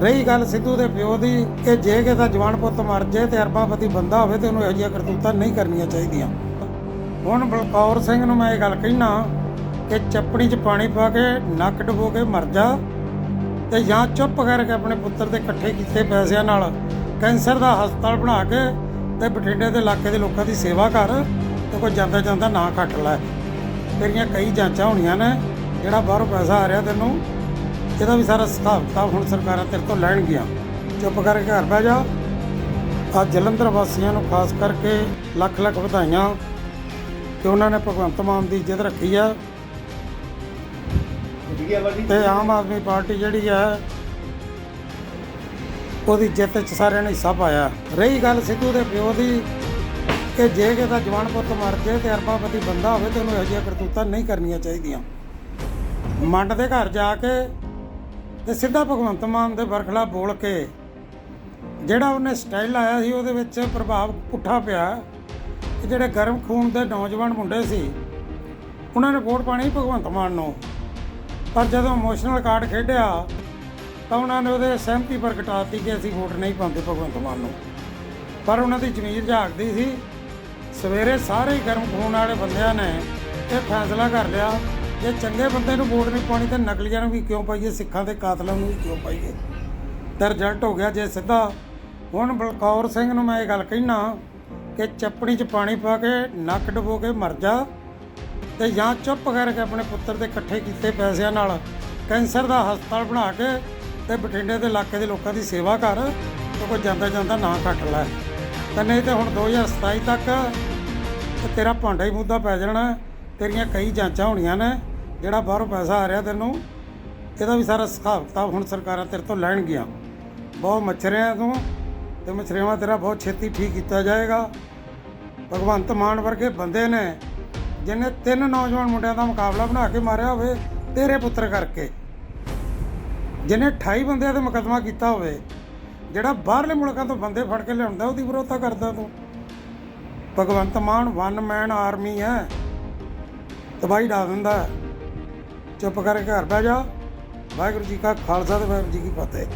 ਰਹੀ ਗੱਲ ਸਿੱਧੂ ਦੇ ਪਿਓ ਦੀ ਕਿ ਜੇ ਕਿਸੇ ਦਾ ਜਵਾਨ ਪੁੱਤ ਮਰ ਜੇ ਤੇ ਅਰਬਾਪਤੀ ਬੰਦਾ ਹੋਵੇ ਤੇ ਉਹਨੂੰ ਇਹੋ ਜਿਹੀਆਂ ਕਰਤੂਤਾਂ ਨਹੀਂ ਕਰਨੀਆਂ ਚਾਹੀਦੀਆਂ। ਹੁਣ ਬਲਕੌਰ ਸਿੰਘ ਨੂੰ ਮੈਂ ਇਹ ਗੱਲ ਕਹਿਣਾ ਕਿ ਚੱਪੜੀ 'ਚ ਪਾਣੀ ਪਾ ਕੇ ਨੱਕ ਡਬੋ ਕੇ ਮਰ ਜਾ ਤੇ ਜਾਂ ਚੁੱਪ ਕਰਕੇ ਆਪਣੇ ਪੁੱਤਰ ਦੇ ਇਕੱਠੇ ਕੀਤੇ ਪੈਸਿਆਂ ਨਾਲ ਕੈਂਸਰ ਦਾ ਹਸਪਤਾਲ ਬਣਾ ਕੇ ਤੇ ਬਠਿੰਡੇ ਦੇ ਇਲਾਕੇ ਦੇ ਲੋਕਾਂ ਦੀ ਸੇਵਾ ਕਰ ਤੇ ਕੋਈ ਜਾਂਦਾ ਜਾਂਦਾ ਨਾ ਕੱਟ ਲੈ। ਤੇਰੀਆਂ ਕਈ ਜਾਂਚਾਂ ਹੋਣੀਆਂ ਨੇ ਜਿਹੜਾ ਬਾਹਰੋਂ ਪੈਸਾ ਆ ਰਿਹਾ ਤੈਨੂੰ। ਇਹਦਾ ਵੀ ਸਾਰਾ ਹਿਸਾਬ ਕਿਤਾਬ ਹੁਣ ਸਰਕਾਰਾਂ ਤੇਰੇ ਤੋਂ ਲੈਣਗੀਆਂ ਚੁੱਪ ਕਰਕੇ ਘਰ ਬਹਿ ਜਾ। ਆ ਜਲੰਧਰ ਵਾਸੀਆਂ ਨੂੰ ਖਾਸ ਕਰਕੇ ਲੱਖ ਲੱਖ ਵਧਾਈਆਂ ਕਿ ਉਹਨਾਂ ਨੇ ਭਗਵੰਤ ਮਾਨ ਦੀ ਇੱਜ਼ਤ ਰੱਖੀ ਹੈ ਤੇ ਆਮ ਆਦਮੀ ਪਾਰਟੀ ਜਿਹੜੀ ਹੈ ਉਹਦੀ ਜਿੱਤ 'ਚ ਸਾਰਿਆਂ ਨੇ ਹਿੱਸਾ ਪਾਇਆ। ਰਹੀ ਗੱਲ ਸਿੱਧੂ ਦੇ ਪਿਓ ਦੀ ਕਿ ਜੇ ਕਿਸੇ ਜਵਾਨ ਪੁੱਤ ਮਰ ਜੇ ਤੇ ਅਰਬਾਪਤੀ ਬੰਦਾ ਹੋਵੇ ਤੇ ਉਹਨੂੰ ਇਹੋ ਜਿਹੀਆਂ ਕਰਤੂਤਾਂ ਨਹੀਂ ਕਰਨੀਆਂ ਚਾਹੀਦੀਆਂ। ਮੰਡ ਦੇ ਘਰ ਜਾ ਕੇ ਤੇ ਸਿੱਧਾ ਭਗਵੰਤ ਮਾਨ ਦੇ ਵਰਖਲਾ ਬੋਲ ਕੇ ਜਿਹੜਾ ਉਹਨੇ ਸਟਾਈਲ ਆਇਆ ਸੀ, ਉਹਦੇ ਵਿੱਚ ਪ੍ਰਭਾਵ ਪੁੱਠਾ ਪਿਆ। ਕਿ ਜਿਹੜੇ ਗਰਮ ਖੂਨ ਦੇ ਨੌਜਵਾਨ ਮੁੰਡੇ ਸੀ, ਉਹਨਾਂ ਨੇ ਵੋਟ ਪਾਣੀ ਭਗਵੰਤ ਮਾਨ ਨੂੰ। ਪਰ ਜਦੋਂ ਇਮੋਸ਼ਨਲ ਕਾਰਡ ਖੇਡਿਆ, ਤਾਂ ਉਹਨਾਂ ਨੇ ਉਹਦੇ ਸਹਿਮਤੀ ਪ੍ਰਗਟਾਤੀ ਕਿ ਅਸੀਂ ਵੋਟ ਨਹੀਂ ਪਾਉਂਦੇ ਭਗਵੰਤ ਮਾਨ ਨੂੰ। ਪਰ ਉਹਨਾਂ ਦੀ ਜ਼ਮੀਰ ਜਾਗਦੀ ਸੀ। ਸਵੇਰੇ ਸਾਰੇ ਹੀ ਗਰਮ ਖੂਨ ਵਾਲੇ ਬੰਦਿਆਂ ਨੇ ਇਹ ਫੈਸਲਾ ਕਰ ਲਿਆ ਜੇ ਚੰਗੇ ਬੰਦੇ ਨੂੰ ਵੋਟ ਨਹੀਂ ਪਾਉਣੀ ਤਾਂ ਨਕਲੀਆਂ ਨੂੰ ਵੀ ਕਿਉਂ ਪਾਈਏ? ਸਿੱਖਾਂ ਦੇ ਕਾਤਲਾਂ ਨੂੰ ਵੀ ਕਿਉਂ ਪਾਈਏ? ਤਾਂ ਰਿਜ਼ਲਟ ਹੋ ਗਿਆ ਜੇ ਸਿੱਧਾ। ਹੁਣ ਬਲਕੌਰ ਸਿੰਘ ਨੂੰ ਮੈਂ ਇਹ ਗੱਲ ਕਹਿਣਾ ਕਿ ਚੱਪਣੀ 'ਚ ਪਾਣੀ ਪਾ ਕੇ ਨੱਕ ਡਬੋ ਕੇ ਮਰ ਜਾ ਤੇ ਜਾਂ ਚੁੱਪ ਕਰਕੇ ਆਪਣੇ ਪੁੱਤਰ ਦੇ ਇਕੱਠੇ ਕੀਤੇ ਪੈਸਿਆਂ ਨਾਲ ਕੈਂਸਰ ਦਾ ਹਸਪਤਾਲ ਬਣਾ ਕੇ ਤੇ ਬਠਿੰਡੇ ਦੇ ਇਲਾਕੇ ਦੇ ਲੋਕਾਂ ਦੀ ਸੇਵਾ ਕਰ ਤੇ ਕੋਈ ਜਾਂਦਾ ਜਾਂਦਾ ਨਾ ਕੱਟ ਲੈ। ਤੇ ਨਹੀਂ ਤੇ ਹੁਣ 2027 ਤੱਕ ਤੇਰਾ ਭਾਂਡਾ ਹੀ ਮੁੱਦਾ ਪੈ ਜਾਣਾ। ਤੇਰੀਆਂ ਕਈ ਜਾਂਚਾਂ ਹੋਣੀਆਂ ਨੇ, ਜਿਹੜਾ ਬਾਹਰੋਂ ਪੈਸਾ ਆ ਰਿਹਾ ਤੈਨੂੰ, ਇਹਦਾ ਵੀ ਸਾਰਾ ਹਿਸਾਬ ਕਿਤਾਬ ਹੁਣ ਸਰਕਾਰਾਂ ਤੇਰੇ ਤੋਂ ਲੈਣਗੀਆਂ। ਬਹੁਤ ਮੱਛਰਿਆਂ ਤੂੰ ਤੇ ਮੱਛਰਿਆਂ ਤੇਰਾ ਬਹੁਤ ਛੇਤੀ ਠੀਕ ਕੀਤਾ ਜਾਏਗਾ। ਭਗਵੰਤ ਮਾਨ ਵਰਗੇ ਬੰਦੇ ਨੇ, ਜਿਹਨੇ ਤਿੰਨ ਨੌਜਵਾਨ ਮੁੰਡਿਆਂ ਦਾ ਮੁਕਾਬਲਾ ਬਣਾ ਕੇ ਮਾਰਿਆ ਹੋਵੇ ਤੇਰੇ ਪੁੱਤਰ ਕਰਕੇ, ਜਿਹਨੇ 28 ਬੰਦਿਆਂ ਤੇ ਮੁਕੱਦਮਾ ਕੀਤਾ ਹੋਵੇ, ਜਿਹੜਾ ਬਾਹਰਲੇ ਮੁਲਕਾਂ ਤੋਂ ਬੰਦੇ ਫੜ ਕੇ ਲਿਆਉਂਦਾ, ਉਹਦੀ ਵਿਰੋਧਤਾ ਕਰਦਾ ਤੂੰ। Bhagwant Mann one man army ਹੈ। ਤਬਾਹੀ ਡਾ ਦਿੰਦਾ ਹੈ। ਚੁੱਪ ਕਰਕੇ ਘਰ ਬਹਿ ਜਾ ਵਾਹਿਗੁਰੂ ਜੀ ਕਾ ਖਾਲਸਾ ਤੇ ਵਾਹਿਗੁਰੂ ਜੀ ਕੀ ਫਤਿਹ